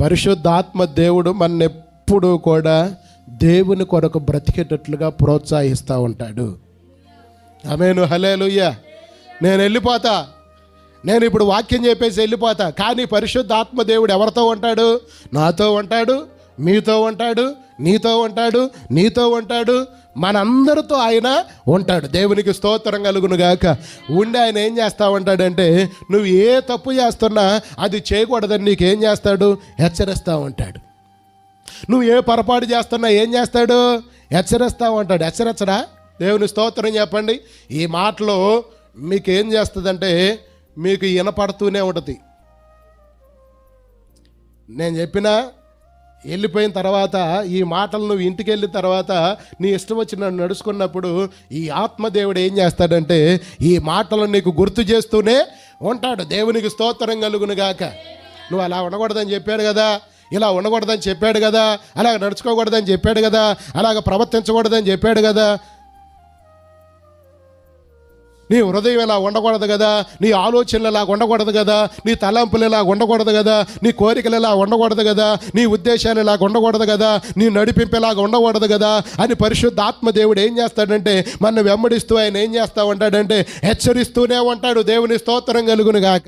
పరిశుద్ధాత్మ దేవుడు మన ఎప్పుడూ కూడా దేవుని కొరకు బ్రతికేటట్లుగా ప్రోత్సహిస్తూ ఉంటాడు. ఆమెను హలేలుయ్య నేను వెళ్ళిపోతా. నేను ఇప్పుడు వాక్యం చెప్పేసి వెళ్ళిపోతా. కానీ పరిశుద్ధాత్మ దేవుడు ఎవరితో ఉంటాడు? నాతో ఉంటాడు? మీతో ఉంటాడు? నీతో ఉంటాడు నీతో ఉంటాడు మనందరితో ఆయన ఉంటాడు. దేవునికి స్తోత్రం కలుగును గాక. ఉండి ఆయన ఏం చేస్తా ఉంటాడంటే నువ్వు ఏ తప్పు చేస్తున్నా అది చేయకూడదని నీకేం చేస్తాడు? హెచ్చరిస్తూ ఉంటాడు. నువ్వు ఏ పొరపాటు చేస్తున్నా ఏం చేస్తాడు? హెచ్చరిస్తూ ఉంటాడు. హెచ్చరించడా? దేవుని స్తోత్రం చెప్పండి. ఈ మాటలో మీకేం చేస్తుందంటే మీకు వినపడుతూనే ఉంటుంది. నేను చెప్పిన వెళ్ళిపోయిన తర్వాత ఈ మాటలు నువ్వు ఇంటికి వెళ్ళిన తర్వాత నీ ఇష్టం వచ్చిన నడుచుకున్నప్పుడు ఈ ఆత్మదేవుడు ఏం చేస్తాడంటే ఈ మాటలు నీకు గుర్తు చేస్తూనే ఉంటాడు. దేవునికి స్తోత్రం కలుగును గాక. నువ్వు అలా ఉండకూడదని చెప్పాడు కదా ఇలా ఉండకూడదని చెప్పాడు కదా అలాగ నడుచుకోకూడదని చెప్పాడు కదా అలాగ ప్రవర్తించకూడదని చెప్పాడు కదా నీ హృదయం ఇలా ఉండకూడదు కదా? నీ ఆలోచనలు ఇలా ఉండకూడదు కదా? నీ తలంపులు ఇలా ఉండకూడదు కదా? నీ కోరికలు ఇలా ఉండకూడదు కదా? నీ ఉద్దేశాలు ఇలా ఉండకూడదు కదా? నీ నడిపింపు ఇలాగ ఉండకూడదు కదా? అని పరిశుద్ధ ఆత్మదేవుడు ఏం చేస్తాడంటే మన వెంబడిస్తూ ఆయన ఏం చేస్తా ఉంటాడంటే హెచ్చరిస్తూనే ఉంటాడు. దేవుని స్తోత్రం కలుగును గాక.